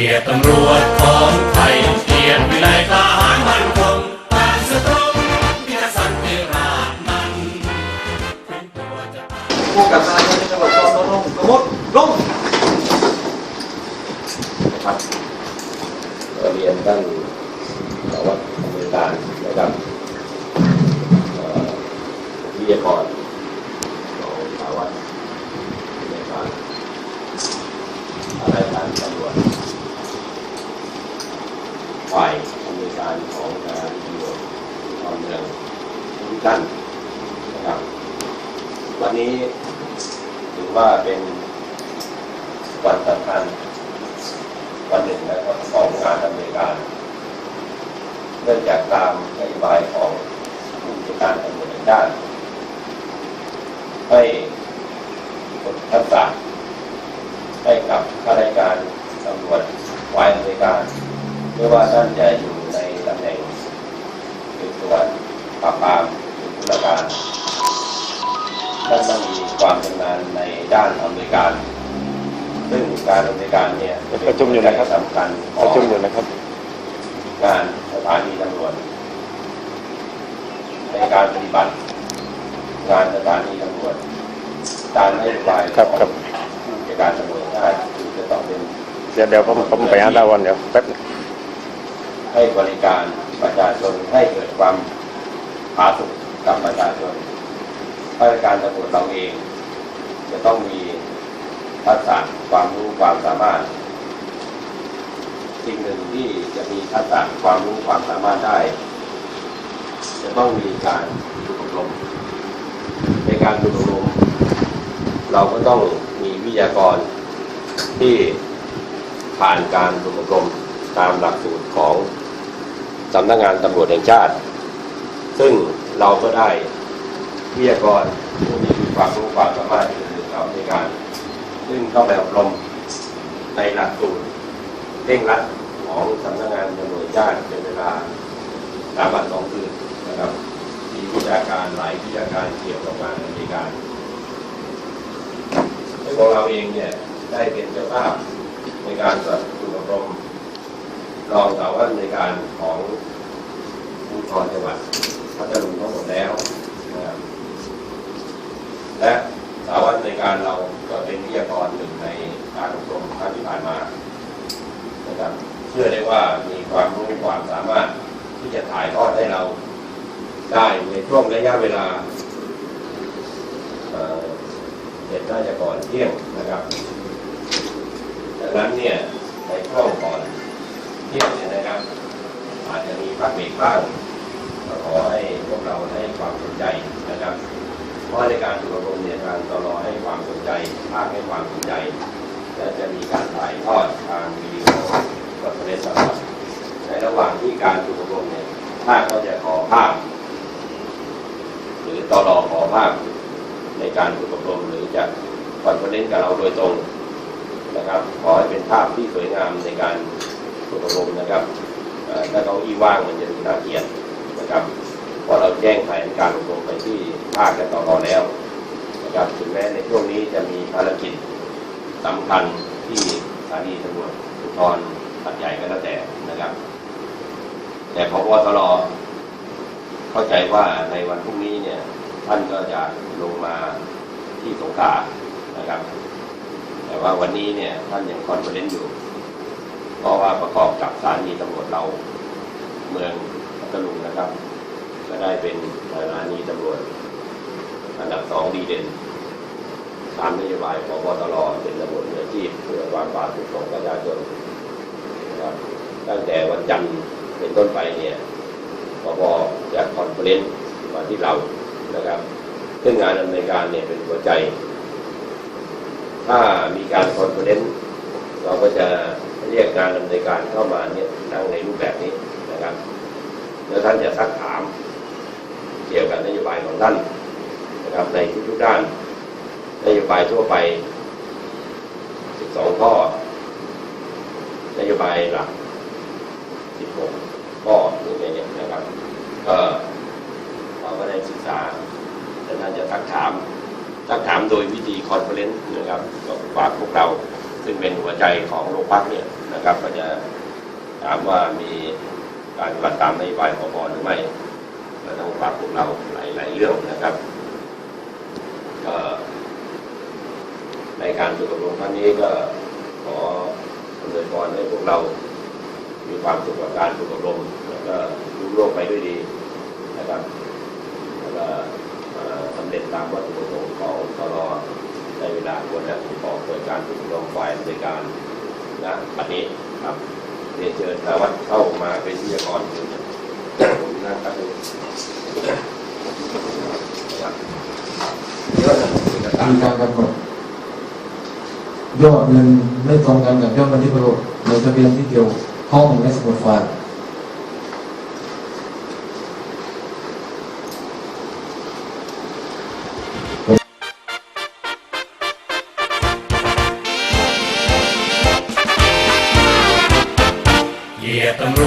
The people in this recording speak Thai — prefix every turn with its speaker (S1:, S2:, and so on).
S1: กียรติตำรวจของไทยเกียรติวิไลทหารมันคงปราศตรงพิทักษ์สันติราษฎร์มันถึงตัวจะ
S2: ผู้กับการจังหวัดตอนลงกระมดลง
S3: ครับเรียนท่านสารวัตรอำนวยการนะครับเอ่อวิทยากรของสารวัตรอำนวยการอะไรายการตำรวจฝ่ายอำนวยการของสถานีตำรวจตอนเมืองทุกท่านนะครับ วันนี้ถือ ว่าเป็นวันสำคัญวันหนึ่งนะครับของงานดำเนิการเนื่องจากตามนโยบายของผู้จัดการตำรวจแห่งชาติให้ฝึกทักษะให้กับข้าราชการตำรวจฝ่ายอำนวยการไม่ว่าท่านจะอยู่ในตำแหน่งสืบสวปราบปรามหรือตุลาการ ท่านต้องมีความชำนาญในด้านอำนวยการซึ่งการดำเนินการเนี่ย
S4: ประชุมอยู่นะครับ
S3: สำคัญข
S4: ป
S3: อง
S4: ระชุมอยู่นะครับ
S3: งานสถานีตำรวจในการปฏิบัติงานสถานีตำรวจตามนโยบาย
S4: ครับ
S3: ของ
S4: ครับ
S3: ผู้จัดการตำรวจได้คือจะต้องเป็น
S4: เดี๋ยวเดี๋ยวผมผมไปหาดาวันเดี๋ยวแป๊บนึง
S3: ให้บริการประชาชนให้เกิดความผาสุกกับประชาชน ข้าราชการตำรวจเราเอง จะต้องมีทักษะความรู้ความสามารถ สิ่งหนึ่งที่จะมีทักษะความรู้ความสามารถได้ จะต้องมีการฝึกอบรมในการฝึกอบรมเราก็ต้องมีวิทยากรที่ผ่านการฝึกอบรมตามหลักสูตรของสำนักงานตำรวจแห่งชาติ ซึ่งเราก็ได้ วิทยากรผู้ที่มีความรู้ความสามารถอื่นๆเราในการ ซึ่งเข้าไปอบรมในหลักสูตรเร่งรัดของสำนักงานตำรวจชาติเป็นเวลาสามวันสองคืนนะครับมีวิชาการหลายวิชาการเกี่ยวกับการดำเนินการซึ่งของเราเองเนี่ยได้เป็นเจ้าภาพในการสนับสนุนอบรมรองสารวัตรในการของภูธรจังหวัดพัทลุงทั้งหมดแล้วนะครับ และสาวัตในการเราก็เป็นวิทยากรหนึ่งในการอบรมครั้งที่ผ่านมานะครับเชื่อได้ว่ามีความรู้ความสามารถที่จะถ่ายทอดให้เราได้ในช่วงระยะเวลาเอ่อเด็ดน่าจะก่อนเที่ยงนะครับดังนั้นเนี่ยในช่วงก่อนเที่ยงเนี่ยนะครับ อาจจะมีพักเบรกบ้างขอให้พวกเราให้ความสนใจนะครับ เพราะในการฝึกอบรมเนี่ยการตลอให้ความสนใจภาคให้ความสนใจ และจะมีการถ่ายทอดทางวิดีโอคอนเฟอเรนซ์ตลอดในระหว่างที่การฝึกอบรมเนี่ยถ้าเขาจะขอภาพ หรือตลอขอภาพในการฝึกอบรมหรือจะคอนเฟอเรนซ์กับเราโดยตรงนะครับขอให้เป็นภาพที่สวยงามในการฝึกอบรมนะครับถ้าเขาอีว่างมันจะดูน่าเกลียดนะครับ พราะเราแจ้งแผนการอบรมไปที่ภาคและตลอแล้วนะครับถึงแม้ในช่วงนี้จะมีภารกิจสำคัญที่สถานีตำรวจภูธรหัดใหญ่ก็แล้วแต่นะครับ แต่พบตรเข้าใจว่าในวันพรุ่งนี้เนี่ยท่านก็จะลงมาที่สงขลานะครับ แต่ว่าวันนี้เนี่ยท่านยังคอนเฟอเรนซ์อยู่เพราะว่าประกอบกับสถานีตำรวจเราเมืองพัทลุงนะครับ ก็ได้เป็นสถานีตำรวจ อันดับสองดีเด่นตามนโยบายของบตรเป็นตำระบบมืออาชีพเพื่อความปลอดภัยของประชาชนนะครับตั้งแต่วันจันทร์เป็นต้นไปเนี่ยปปจะคอนเฟอเรนซ์มาที่เรานะครับซึ่งงานดำเนินการเนี่ยเป็นหัวใจ ถ้ามีการคอนเฟอเรนซ์เราก็จะเรียกงานดำเนินการเข้ามาเนี่ยนั่งในรูปแบบนี้นะครับ แล้วท่านจะซักถาม เกี่ยวกับนโยบาย ของท่านนะครับในทุกๆด้านนโยบายทั่วไป 12 ข้อนโยบายหลัก 16 ข้ออย่างเงี้ยนะครับก็เราก็ได้ศึกษาแต่ท่านจะทักถามทักถามโดยวิธีคอนเฟอเรนซ์นะครับก็ฝากพวกเราซึ่งเป็นหัวใจของโรงพักเนี่ยนะครับ ก็จะถามว่ามีการปฏิบัติตามนโยบายพบหรือไม่ ก็ต้องฝากพวกเราหลายๆเรื่องนะครับในการฝึกอบรมครั้งนี้ก็ขออำนวยพรให้พวกเรา มีความสุขกับการฝึกอบรมแล้วก็รุ่งโรจไปด้วยดีนะครับแล้วก็สำเร็จตามวัตถุประสงค์ของตลอในเวลาควรและถูกต้องโดยการฝึกอบรมฝ่ายในการนะบัดนี้ครับเรียนเชิญสารวัตรเข้ามาเป็นวิทยากรผมนะครับครับเยอะนะเอกสาร
S5: มีการกำหนดยอดเงินไม่ตรงกันกับยอดเงินที่ปรากฏในทะเบียนที่เกี่ยวข้องในสมุดฝาก
S1: เหยียดตำร